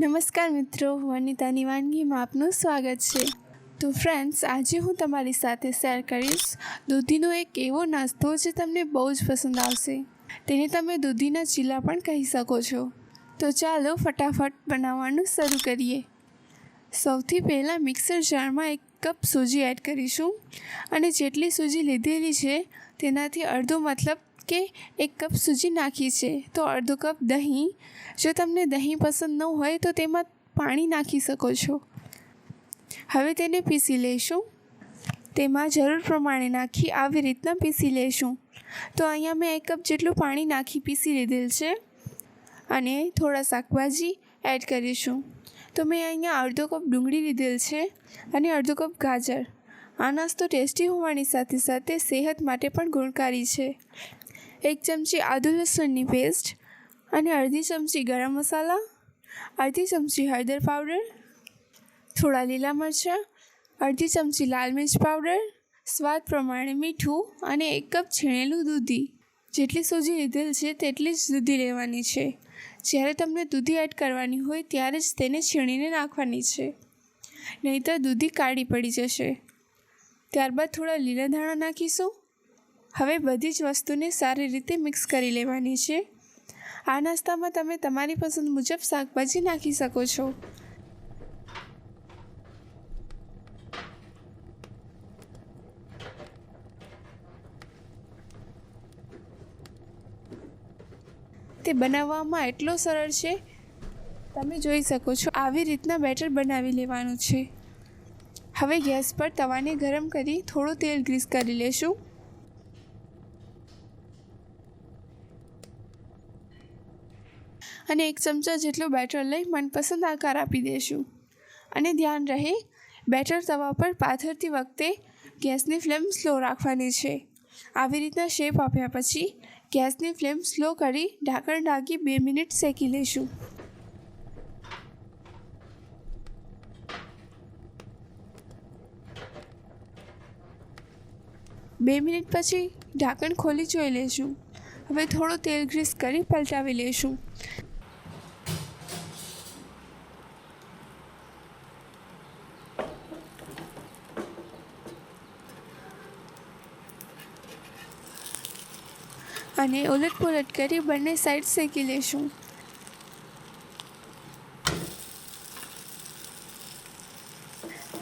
નમસ્કાર મિત્રો વનિતાની વાનગીમાં આપનું સ્વાગત છે. તો ફ્રેન્ડ્સ આજે હું તમારી સાથે શેર કરીશ દૂધીનો એક એવો નાસ્તો જે તમને બહુ જ પસંદ આવશે. તેને તમે દૂધીના ચીલા પણ કહી શકો છો. તો ચાલો ફટાફટ બનાવવાનું શરૂ કરીએ. સૌથી પહેલાં મિક્સર જારમાં એક કપ સૂજી એડ કરીશું. અને જેટલી સૂજી લીધેલી છે, તેનાથી અડધો મતલબ કે એક કપ સૂજી નાખી છે, તો અડધો કપ દહીં. જો તમને દહીં પસંદ ન હોય, તો તેમાં પાણી નાખી શકો છો. હવે તેને પીસી લઈશું તેમાં જરૂર પ્રમાણે નાખી આવી રીતના પીસી લઈશું તો અહીંયા મેં એક કપ જેટલું પાણી નાખી પીસી લીધેલ છે. અને થોડા શાકભાજી એડ કરીશું. તો મેં અહીંયા અડધો કપ ડુંગળી લીધેલ છે અને અડધો કપ ગાજર. આ નાસ્તો ટેસ્ટી હોવાની સાથે સાથે સેહત માટે પણ ગુણકારી છે. એક ચમચી આદુ લસણની પેસ્ટ અને અડધી ચમચી ગરમ મસાલા, અડધી ચમચી હળદર પાવડર થોડા લીલા મરચાં, અડધી ચમચી લાલ મિર્ચ પાવડર સ્વાદ પ્રમાણે મીઠું અને એક કપ છીણેલું દૂધી. જેટલી સૂજી લીધેલ છે તેટલી જ દૂધી લેવાની છે. જ્યારે તમને દૂધી એડ કરવાની હોય ત્યારે જ તેને છીણીને નાખવાની છે. નહીંતર દૂધી કાળી પડી જશે. ત્યારબાદ થોડા લીલા ધાણા નાખીશું. હવે બધી જ વસ્તુને સારી રીતે મિક્સ કરી લેવાની છે. આ નાસ્તામાં તમે તમારી પસંદ મુજબ શાકભાજી નાખી શકો છો. તે બનાવવામાં એટલો સરળ છે, તમે જોઈ શકો છો, આવી રીતના બેટર બનાવી લેવાનું છે. હવે ગેસ પર તવાને ગરમ કરી થોડું તેલ ગ્રીસ કરી લેશું. અને એક ચમચા જેટલું બેટર લઈ મનપસંદ આકાર આપી દઈશું અને ધ્યાન રહે, બેટર તવા પર પાથરતી વખતે ગેસની ફ્લેમ સ્લો રાખવાની છે. આવી રીતના શેપ આપ્યા પછી, ગેસની ફ્લેમ સ્લો કરી ઢાંકણ ઢાંકી બે મિનિટ શેકી લઈશું. બે મિનિટ પછી ઢાંકણ ખોલી જોઈ લઈશું. હવે થોડું તેલ ગ્રીસ કરી પલટાવી લઈશું. અને ઉલટપુલટ કરી બંને સાઈડ શેકી લઈશું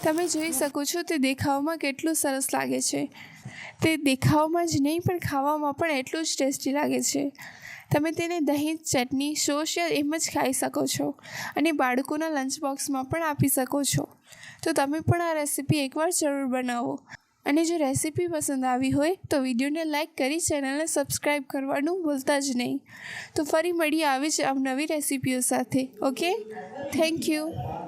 તમે જોઈ શકો છો તે દેખાવમાં કેટલું સરસ લાગે છે. તે દેખાવમાં જ નહીં, પણ ખાવામાં પણ એટલું જ ટેસ્ટી લાગે છે. તમે તેને દહીં, ચટણી, સોસ એમ જ ખાઈ શકો છો અને બાળકોના લંચ બોક્સમાં પણ આપી શકો છો. તો તમે પણ આ રેસીપી એકવાર જરૂર બનાવો. અને જો રેસીપી પસંદ આવી હોય તો વિડીયોને લાઇક કરી ચેનલને સબસ્ક્રાઈબ કરવાનું ભૂલતા જ નહીં. તો ફરી મળીએ આવી જ નવી રેસીપીઓ સાથે. ઓકે? Thank you.